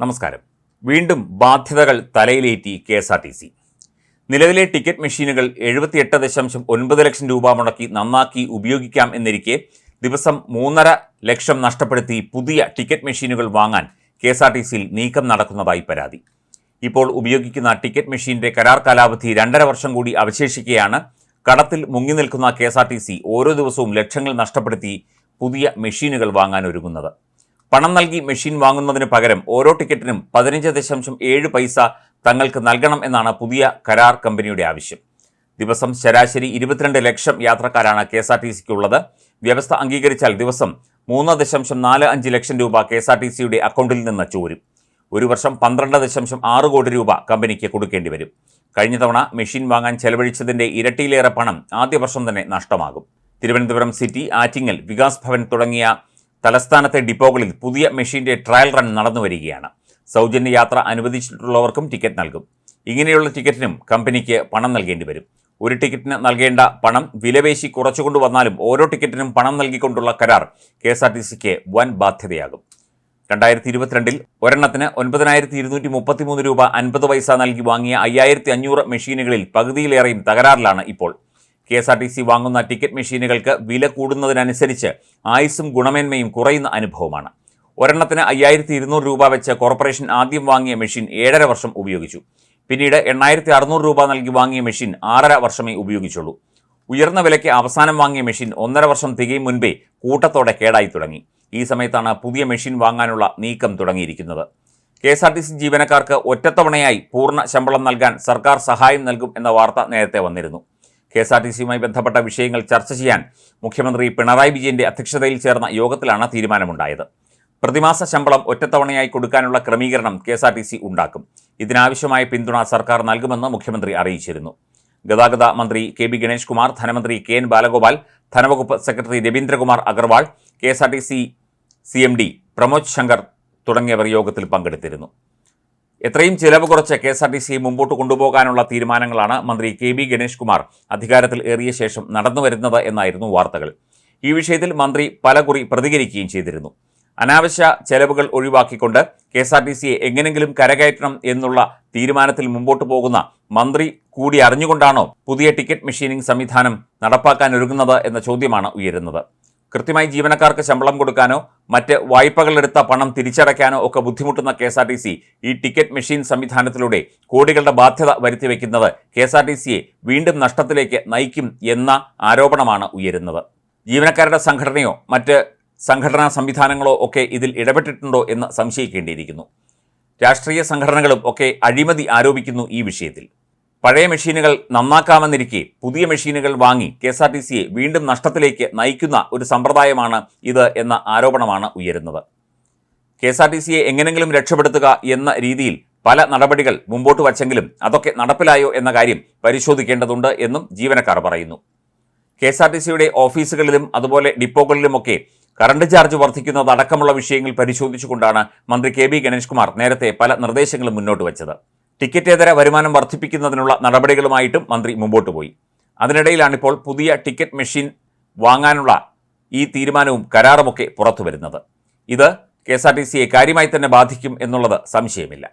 നമസ്കാരം. വീണ്ടും ബാധ്യതകൾ തലയിലേറ്റി K S R T C. നിലവിലെ ടിക്കറ്റ് മെഷീനുകൾ എഴുപത്തിയെട്ട് ദശാംശം ഒൻപത് ലക്ഷം രൂപ മുടക്കി നന്നാക്കി ഉപയോഗിക്കാം എന്നിരിക്കെ ദിവസം മൂന്നര ലക്ഷം നഷ്ടപ്പെടുത്തി പുതിയ ടിക്കറ്റ് മെഷീനുകൾ വാങ്ങാൻ കെ എസ് ആർ ടി സിയിൽ നീക്കം നടക്കുന്നതായി പരാതി. ഇപ്പോൾ ഉപയോഗിക്കുന്ന ടിക്കറ്റ് മെഷീന്റെ കരാർ കാലാവധി രണ്ടര വർഷം കൂടി അവശേഷിക്കെയാണ് കടത്തിൽ മുങ്ങി നിൽക്കുന്ന K S R T C ഓരോ ദിവസവും ലക്ഷങ്ങൾ നഷ്ടപ്പെടുത്തി പുതിയ മെഷീനുകൾ വാങ്ങാൻ ഒരുങ്ങുന്നത്. പണം നൽകി മെഷീൻ വാങ്ങുന്നതിന് പകരം ഓരോ ടിക്കറ്റിനും പതിനഞ്ച് ദശാംശം ഏഴ് പൈസ തങ്ങൾക്ക് നൽകണം എന്നാണ് പുതിയ കരാർ കമ്പനിയുടെ ആവശ്യം. ദിവസം ശരാശരി ഇരുപത്തിരണ്ട് ലക്ഷം യാത്രക്കാരാണ് കെ എസ് ആർ ടി സിക്കുള്ളത്. വ്യവസ്ഥ അംഗീകരിച്ചാൽ ദിവസം മൂന്ന് ദശാംശം നാല് അഞ്ച് ലക്ഷം രൂപ കെ എസ് ആർ ടി സിയുടെ അക്കൗണ്ടിൽ നിന്ന് ചോരും. ഒരു വർഷം പന്ത്രണ്ട് ദശാംശം ആറ് കോടി രൂപ കമ്പനിക്ക് കൊടുക്കേണ്ടി വരും. കഴിഞ്ഞ തവണ മെഷീൻ വാങ്ങാൻ ചെലവഴിച്ചതിന്റെ ഇരട്ടിയിലേറെ പണം ആദ്യ വർഷം തന്നെ നഷ്ടമാകും. തിരുവനന്തപുരം സിറ്റി ആറ്റിങ്ങൽ വികാസ് ഭവൻ തുടങ്ങിയ തലസ്ഥാനത്തെ ഡിപ്പോകളിൽ പുതിയ മെഷീന്റെ ട്രയൽ റൺ നടന്നു വരികയാണ്. സൗജന്യ യാത്ര അനുവദിച്ചിട്ടുള്ളവർക്കും ടിക്കറ്റ് നൽകും. ഇങ്ങനെയുള്ള ടിക്കറ്റിനും കമ്പനിക്ക് പണം നൽകേണ്ടി വരും. ഒരു ടിക്കറ്റിന് നൽകേണ്ട പണം വിലവേശി കുറച്ചുകൊണ്ട് വന്നാലും ഓരോ ടിക്കറ്റിനും പണം നൽകിക്കൊണ്ടുള്ള കരാർ കെ എസ് ആർ ടി സിക്ക് വൻ ബാധ്യതയാകും. രണ്ടായിരത്തി ഇരുപത്തിരണ്ടിൽ ഒരെണ്ണത്തിന് ഒൻപതിനായിരത്തി ഇരുന്നൂറ്റി മുപ്പത്തിമൂന്ന് രൂപ അൻപത് പൈസ നൽകി വാങ്ങിയ അയ്യായിരത്തി അഞ്ഞൂറ് മെഷീനുകളിൽ പകുതിയിലേറെയും തകരാറിലാണ് ഇപ്പോൾ K S R T C വാങ്ങുന്ന ടിക്കറ്റ് മെഷീനുകൾക്ക് വില കൂടുന്നതിനനുസരിച്ച് ആയുസ്സും ഗുണമേന്മയും കുറയുന്ന അനുഭവമാണ്. ഒരെണ്ണത്തിന് അയ്യായിരത്തി ഇരുന്നൂറ് രൂപ വെച്ച് കോർപ്പറേഷൻ ആദ്യം വാങ്ങിയ മെഷീൻ ഏഴര വർഷം ഉപയോഗിച്ചു. പിന്നീട് എണ്ണായിരത്തി അറുന്നൂറ് രൂപ നൽകി വാങ്ങിയ മെഷീൻ ആറര വർഷമേ ഉപയോഗിച്ചുള്ളൂ. ഉയർന്ന വിലയ്ക്ക് അവസാനം വാങ്ങിയ മെഷീൻ ഒന്നര വർഷം തികയും മുൻപേ കൂട്ടത്തോടെ കേടായി തുടങ്ങി. ഈ സമയത്താണ് പുതിയ മെഷീൻ വാങ്ങാനുള്ള നീക്കം തുടങ്ങിയിരിക്കുന്നത്. K S R T C ജീവനക്കാർക്ക് ഒറ്റത്തവണയായി പൂർണ ശമ്പളം നൽകാൻ സർക്കാർ സഹായം നൽകും എന്ന വാർത്ത നേരത്തെ വന്നിരുന്നു. കെ എസ് ആർ ടി സിയുമായി ബന്ധപ്പെട്ട വിഷയങ്ങൾ ചർച്ച ചെയ്യാൻ മുഖ്യമന്ത്രി പിണറായി വിജയന്റെ അധ്യക്ഷതയിൽ ചേർന്ന യോഗത്തിലാണ് തീരുമാനമുണ്ടായത്. പ്രതിമാസ ശമ്പളം ഒറ്റത്തവണയായി കൊടുക്കാനുള്ള ക്രമീകരണം K S R T C ഉണ്ടാക്കും. ഇതിനാവശ്യമായ പിന്തുണ സർക്കാർ നൽകുമെന്ന് മുഖ്യമന്ത്രി അറിയിച്ചിരുന്നു. ഗതാഗത മന്ത്രി കെ ബി ഗണേഷ് കുമാർ ധനമന്ത്രി K N Balagopal ധനവകുപ്പ് secretary Ravindrakumar Agarwal K S R T C C M D Pramod Shankar തുടങ്ങിയവർ യോഗത്തിൽ പങ്കെടുത്തിരുന്നു. എത്രയും ചിലവ് കുറച്ച് K S R T C മുമ്പോട്ട് കൊണ്ടുപോകാനുള്ള തീരുമാനങ്ങളാണ് മന്ത്രി കെ ബി ഗണേഷ് കുമാർ അധികാരത്തിൽ ഏറിയ ശേഷം നടന്നു വരുന്നത് എന്നായിരുന്നു വാർത്തകൾ. ഈ വിഷയത്തിൽ മന്ത്രി പലകുറി പ്രതികരിക്കുകയും ചെയ്തിരുന്നു. അനാവശ്യ ചെലവുകൾ ഒഴിവാക്കിക്കൊണ്ട് കെ എസ് ആർ ടി സിയെ എങ്ങനെങ്കിലും കരകയറ്റണം എന്നുള്ള തീരുമാനത്തിൽ മുമ്പോട്ട് പോകുന്ന മന്ത്രി കൂടി അറിഞ്ഞുകൊണ്ടാണോ പുതിയ ടിക്കറ്റ് മെഷീനിംഗ് സംവിധാനം നടപ്പാക്കാൻ ഒരുങ്ങുന്നത് എന്ന ചോദ്യമാണ് ഉയരുന്നത്. കൃത്യമായി ജീവനക്കാർക്ക് ശമ്പളം കൊടുക്കാനോ മറ്റ് വായ്പകളെടുത്ത പണം തിരിച്ചടയ്ക്കാനോ ഒക്കെ ബുദ്ധിമുട്ടുന്ന K S R T C ഈ ടിക്കറ്റ് മെഷീൻ സംവിധാനത്തിലൂടെ കോടികളുടെ ബാധ്യത വരുത്തിവെക്കുന്നത് കെ എസ് ആർ ടി സിയെ വീണ്ടും നഷ്ടത്തിലേക്ക് നയിക്കും എന്ന ആരോപണമാണ് ഉയരുന്നത്. ജീവനക്കാരുടെ സംഘടനയോ മറ്റ് സംഘടനാ സംവിധാനങ്ങളോ ഒക്കെ ഇതിൽ ഇടപെട്ടിട്ടുണ്ടോ എന്ന് സംശയിക്കേണ്ടിയിരിക്കുന്നു. രാഷ്ട്രീയ സംഘടനകളും ഒക്കെ അഴിമതി ആരോപിക്കുന്നു ഈ വിഷയത്തിൽ. പഴയ മെഷീനുകൾ നന്നാക്കാമെന്നിരിക്കെ പുതിയ മെഷീനുകൾ വാങ്ങി കെ എസ് ആർ ടി സിയെ വീണ്ടും നഷ്ടത്തിലേക്ക് നയിക്കുന്ന ഒരു സമ്പ്രദായമാണ് ഇത് എന്ന ആരോപണമാണ് ഉയരുന്നത്. കെ എസ് ആർ ടി സിയെ എങ്ങനെങ്കിലും രക്ഷപ്പെടുത്തുക എന്ന രീതിയിൽ പല നടപടികൾ മുമ്പോട്ട് വച്ചെങ്കിലും അതൊക്കെ നടപ്പിലായോ എന്ന കാര്യം പരിശോധിക്കേണ്ടതുണ്ട് എന്നും ജീവനക്കാർ പറയുന്നു. കെ എസ് ആർ ടി സിയുടെ ഓഫീസുകളിലും അതുപോലെ ഡിപ്പോകളിലുമൊക്കെ കറണ്ട് ചാർജ് വർദ്ധിക്കുന്നത് അടക്കമുള്ള വിഷയങ്ങൾ പരിശോധിച്ചുകൊണ്ടാണ് മന്ത്രി കെ ബി ഗണേഷ് കുമാർ നേരത്തെ പല നിർദ്ദേശങ്ങളും മുന്നോട്ട് വച്ചത്. ടിക്കറ്റേതര വരുമാനം വർദ്ധിപ്പിക്കുന്നതിനുള്ള നടപടികളുമായിട്ടും മന്ത്രി മുമ്പോട്ട് പോയി. അതിനിടയിലാണിപ്പോൾ പുതിയ ടിക്കറ്റ് മെഷീൻ വാങ്ങാനുള്ള ഈ തീരുമാനവും കരാറുമൊക്കെ പുറത്തു വരുന്നത് ഇത് കെ എസ് ആർ ടി സിയെ കാര്യമായി തന്നെ ബാധിക്കും എന്നുള്ളത് സംശയമില്ല.